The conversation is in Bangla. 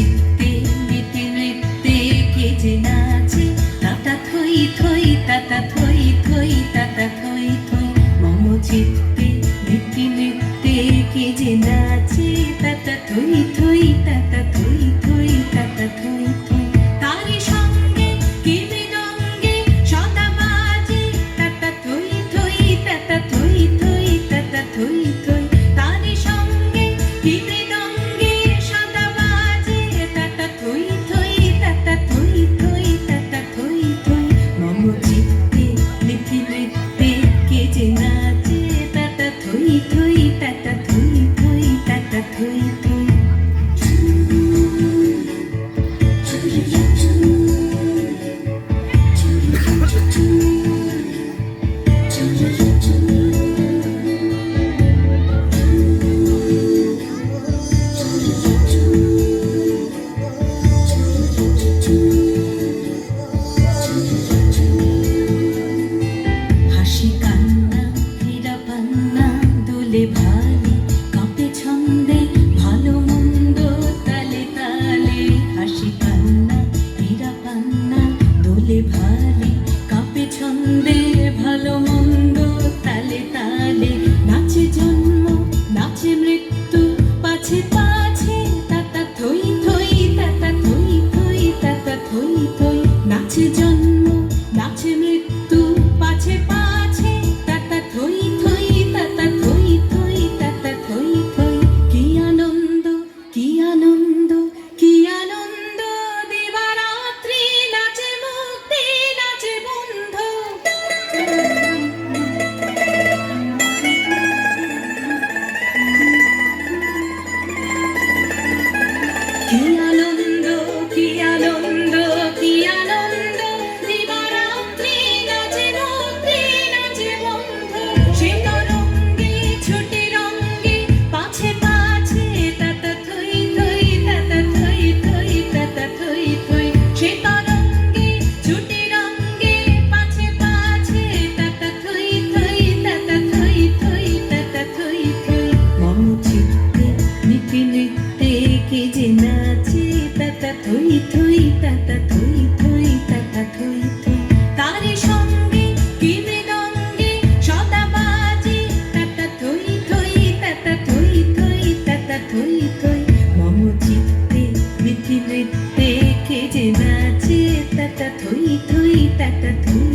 see আনন্দের ভালো তালে। নাচে জন্ম নাচে মৃত্যু পাছে tu